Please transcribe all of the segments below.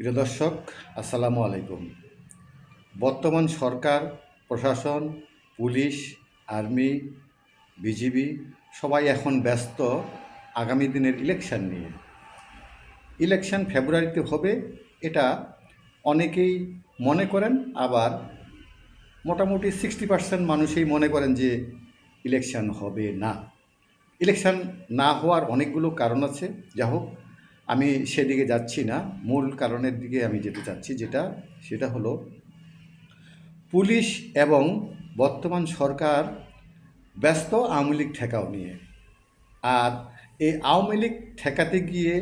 প্রিয় দর্শক, আসসালামু আলাইকুম। বর্তমান সরকার, প্রশাসন, পুলিশ, আর্মি, বিজিবি সবাই এখন ব্যস্ত আগামী দিনের ইলেকশন নিয়ে। ইলেকশন ফেব্রুয়ারিতে হবে এটা অনেকেই মনে করেন, আবার মোটামুটি সিক্সটি পার্সেন্ট মানুষই মনে করেন যে ইলেকশন হবে না। ইলেকশন না হওয়ার অনেকগুলো কারণ আছে। যা হোক আমি সেদিকে যাচ্ছি না। মূল কারণের দিকে আমি যেতে চাচ্ছি যেটা, সেটা হলো পুলিশ এবং বর্তমান সরকার ব্যস্ত আওয়ামী লীগ ঠেকাও নিয়ে। আর এই আওয়ামী লীগ ঠেকাতে গিয়ে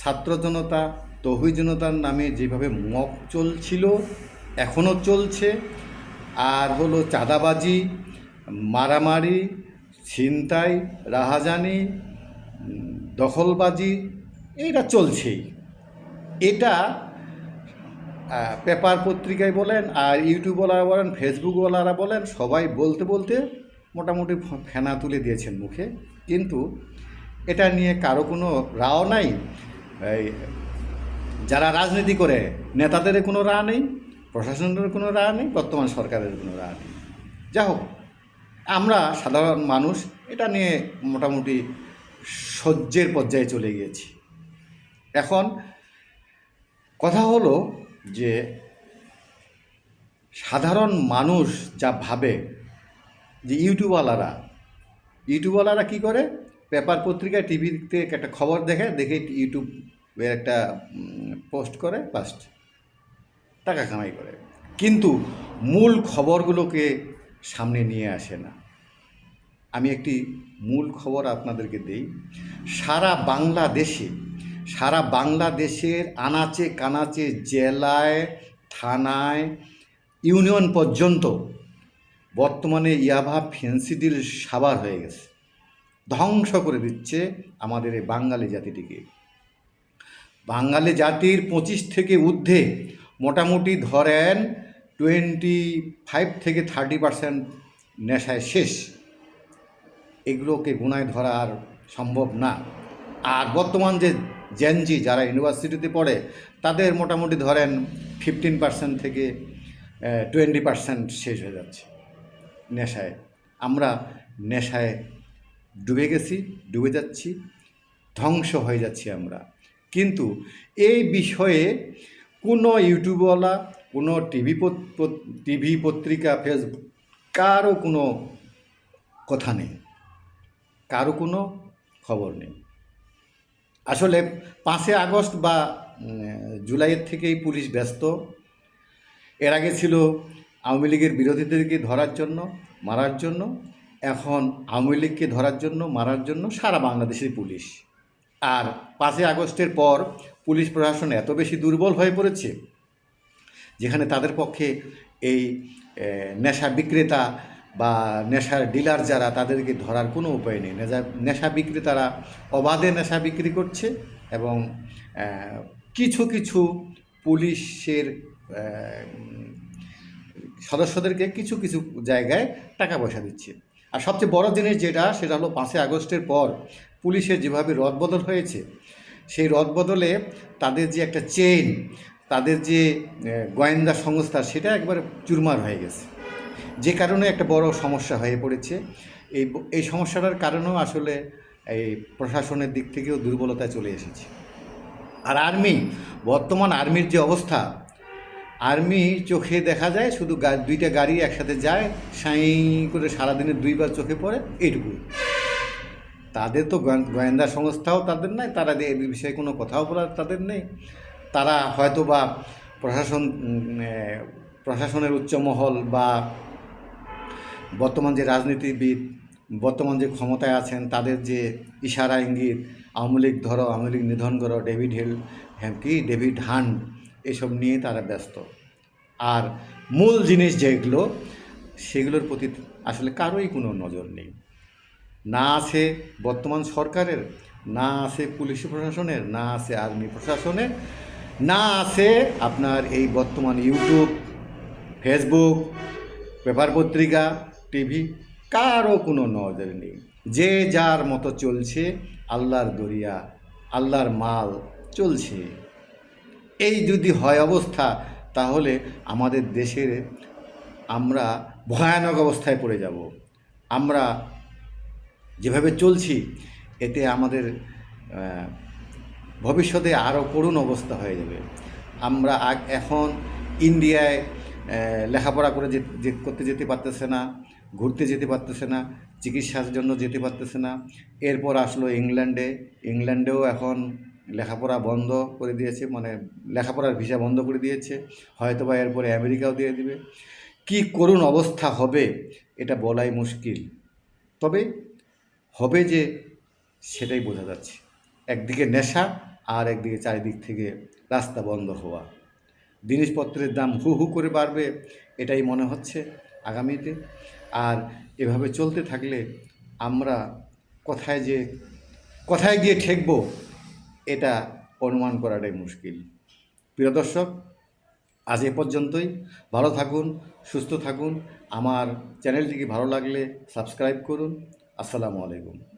ছাত্র জনতা জনতার নামে যেভাবে মপ চলছিল, এখনও চলছে। আর হলো চাঁদাবাজি, মারামারি, ছিনতাই, রাহাজানি দখলবাজি এইটা চলছেই। এটা পেপার পত্রিকায় বলেন আর ইউটিউবওয়ালারা বলেন, ফেসবুকওয়ালারা বলেন, সবাই বলতে বলতে মোটামুটি ফেনা তুলে দিয়েছেন মুখে। কিন্তু এটা নিয়ে কারও কোনো রাও নাই। যারা রাজনীতি করে, নেতাদের কোনো রা নেই, প্রশাসনের কোনো রা নেই, বর্তমান সরকারের কোনো রা নেই। যা হোক, আমরা সাধারণ মানুষ, এটা নিয়ে মোটামুটি সহ্যের পর্যায়ে চলে গিয়েছি। এখন কথা হলো যে সাধারণ মানুষ যা ভাবে যে ইউটিউবওয়ালারা ইউটিউবওয়ালারা কী করে? পেপার পত্রিকায়, টিভিতে একটা খবর দেখে দেখে ইউটিউবে একটা পোস্ট করে ফার্স্ট টাকা কামাই করে। কিন্তু মূল খবরগুলোকে সামনে নিয়ে আসে না। আমি একটি মূল খবর আপনাদেরকে দেই। সারা বাংলাদেশে সারা বাংলাদেশের আনাচে কানাচে জেলায়, থানায়, ইউনিয়ন পর্যন্ত বর্তমানে ইয়াভা ফেন্সিডিল সাবার হয়ে গেছে। ধ্বংস করে দিচ্ছে আমাদের এই বাঙালি জাতিটিকে। বাঙালি জাতির পঁচিশ থেকে ঊর্ধ্বে মোটামুটি ধরেন টোয়েন্টি ফাইভ থেকে থার্টি পার্সেন্ট নেশায় শেষ। এগুলোকে গুনায় ধরা আর সম্ভব না। আর বর্তমান যে জেনজি যারা ইউনিভার্সিটিতে পড়ে, তাদের মোটামুটি ধরেন ফিফটিন পার্সেন্ট থেকে টোয়েন্টি পার্সেন্ট শেষ হয়ে যাচ্ছে নেশায়। আমরা নেশায় ডুবে গেছি, ডুবে যাচ্ছি, ধ্বংস হয়ে যাচ্ছি আমরা। কিন্তু এই বিষয়ে কোনো ইউটিউবওয়ালা, কোনো টিভি টিভি পত্রিকা, ফেসবুক কারও কোনো কথা নেই। কারও কোনো খবর নেই। আসলে পাঁচই আগস্ট বা জুলাইয়ের থেকেই পুলিশ ব্যস্ত। এর আগে ছিল আওয়ামী লীগের বিরোধীদেরকে ধরার জন্য, মারার জন্য। এখন আওয়ামী লীগকে ধরার জন্য, মারার জন্য সারা বাংলাদেশের পুলিশ। আর পাঁচই আগস্টের পর পুলিশ প্রশাসন এত বেশি দুর্বল হয়ে পড়েছে, যেখানে তাদের পক্ষে এই নেশা বিক্রেতা বা নেশার ডিলার যারা, তাদেরকে ধরার কোনো উপায় নেই। নেশা নেশা বিক্রেতারা অবাধে নেশা বিক্রি করছে এবং কিছু কিছু পুলিশের সদস্যদেরকে কিছু কিছু জায়গায় টাকা পয়সা দিচ্ছে। আর সবচেয়ে বড় জিনিস যেটা, সেটা হলো পাঁচই আগস্টের পর পুলিশের যেভাবে রদবদল হয়েছে, সেই রদবদলে তাদের যে একটা চেইন তাদের যে গোয়েন্দা সংস্থা, সেটা একবারে চুরমার হয়ে গেছে। যে কারণে একটা বড় সমস্যা হয়ে পড়েছে। এই এই সমস্যাটার কারণেও আসলে এই প্রশাসনের দিক থেকেও দুর্বলতায় চলে এসেছে। আর আর্মি, বর্তমান আর্মির যে অবস্থা, আর্মি চোখে দেখা যায়, শুধু দুইটা গাড়ি একসাথে যায়, সাই করে সারাদিনে দুইবার চোখে পড়ে এইটুকু তাদের তো গোয়েন- গোয়েন্দা সংস্থাও তাদের নাই, তারা এ বিষয়ে কোনো কথাও বলার তাদের নেই। তারা হয়তো বা প্রশাসন প্রশাসনের উচ্চমহল বা বর্তমান যে রাজনীতিবিদ, বর্তমান যে ক্ষমতায় আছেন, তাদের যে ইশারা, ইঙ্গিত, আওয়ামী লীগ ধরো, আওয়ামী লীগ নিধন করো, ডেভিড হেল হ্যাঁ কি? ডেভিড হান্ট, এসব নিয়ে তারা ব্যস্ত। আর মূল জিনিস যেগুলো, সেগুলোর প্রতি আসলে কারোই কোনো নজর নেই। না আছে বর্তমান সরকারের, না আছে পুলিশ প্রশাসনের, না আছে আর্মি প্রশাসনের, না আছে আপনার এই বর্তমান ইউটিউব, ফেসবুক, পেপার পত্রিকা টিভি কারও কোনো নজর নেই। যে যার মতো চলছে আল্লাহর দরিয়া, আল্লাহর মাল চলছে। এই যদি হয় অবস্থা, তাহলে আমাদের দেশের আমরা ভয়ানক অবস্থায় পড়ে যাব। আমরা যেভাবে চলছি, এতে আমাদের ভবিষ্যতে আরও করুণ অবস্থা হয়ে যাবে। আমরা এখন ইন্ডিয়ায় লেখাপড়া করে যে- করতে যেতে পারতেছে না ঘুরতে যেতে পারতেছে না, চিকিৎসার জন্য যেতে পারতেছে না। এরপর আসলো ইংল্যান্ডে। ইংল্যান্ডেও এখন লেখাপড়া বন্ধ করে দিয়েছে মানে লেখাপড়ার ভিসা বন্ধ করে দিয়েছে। হয়তো বা এরপরে আমেরিকাও দিয়ে দিবে। কি করুণ অবস্থা হবে এটা বলাই মুশকিল। তবে হবে যে সেটাই বোঝা যাচ্ছে। একদিকে নেশা আর একদিকে চারিদিক থেকে রাস্তা বন্ধ হওয়া। জিনিসপত্রের দাম হু হু করে বাড়বে, এটাই মনে হচ্ছে। আগামীতে। আর এভাবে চলতে থাকলে আমরা কোথায় যে, কোথায় গিয়ে ঠেকব, এটা অনুমান করাটাই মুশকিল। প্রিয় দর্শক, আজ এ পর্যন্তই। ভালো থাকুন, সুস্থ থাকুন। আমার চ্যানেলটিকে ভালো লাগলে সাবস্ক্রাইব করুন। আসসালামু আলাইকুম।